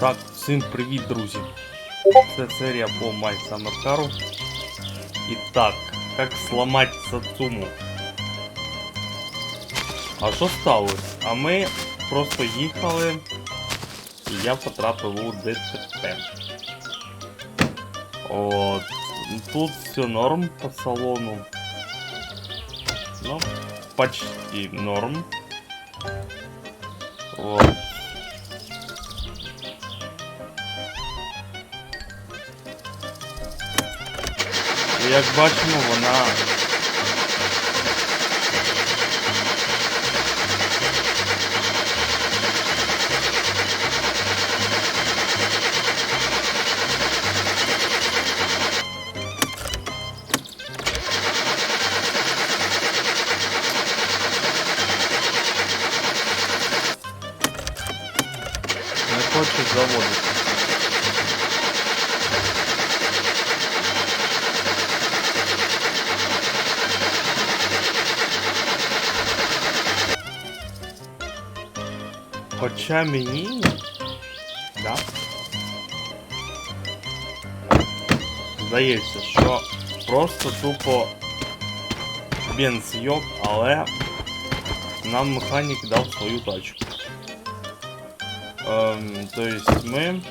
Так, всім привіт, друзі! Це серія по My Summer Car. І так, як сломати Сацуму? А що сталося? А ми просто їхали, і я потрапив у ДТП. От. Тут все норм по салону. Ну, почти норм. Вот. Як бачимо, вона не хоче заводити. Хоча мені. Да? Здається, що просто тупо бензйоб, але нам механік дав свою тачку. Эм, то есть мы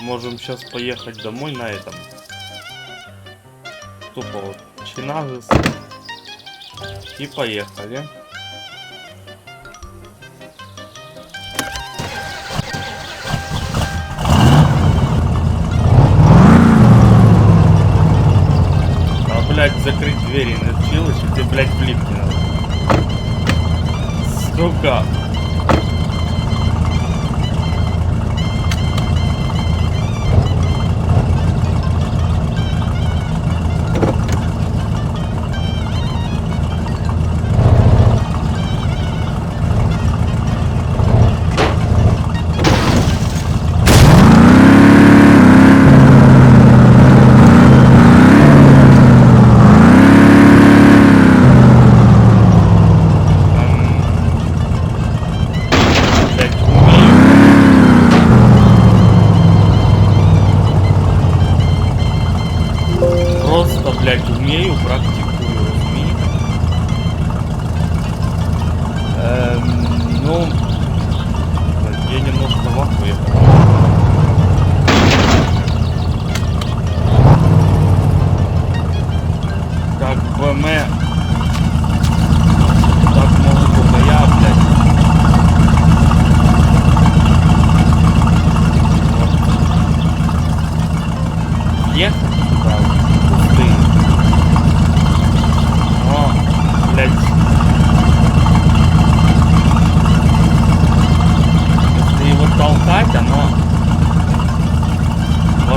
можем сейчас поехать домой на этом. Тупо вот Чинагис. И поехали. Двери не открылась, и ты, блядь, флип надо. Сука. Умею,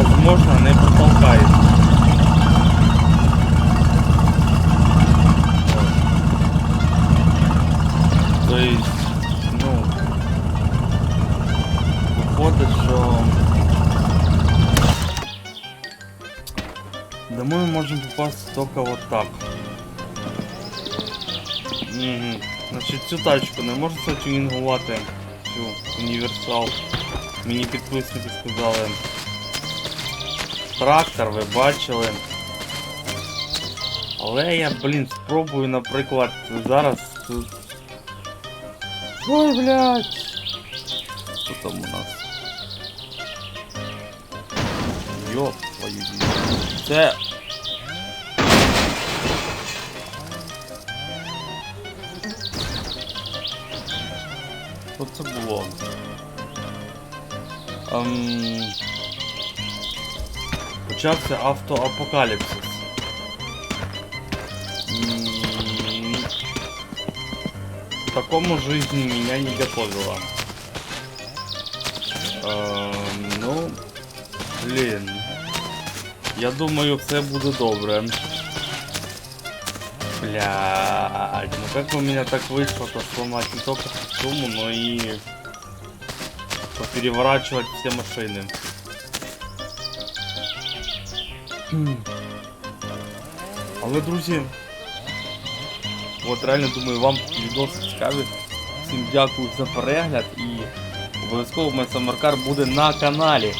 возможно, не протолкает. Вот. То есть, ну, виходить, що Домой мы можем попасть только вот так. Мгм. Значить, цю тачку не можна тюнінгувати. Цю універсал. Мені підписники сказали. Трактор ви бачили. Але я, блін, спробую, наприклад, зараз тут. Ой, блядь! Що там у нас? Йоп, твою дію. Це. Що це було? Ем... Почався автоапокаліпсис. Такому жизнь меня не готовила. Ем, ну, блин. Я думаю, все буде добре. Блядь, ну как у меня так вышло-то сломать не только сумму, но и переворачивать все машины. Але, друзі, от реально думаю, вам відос цікавий. Всім дякую за перегляд і Обов'язково Summer буде на каналі.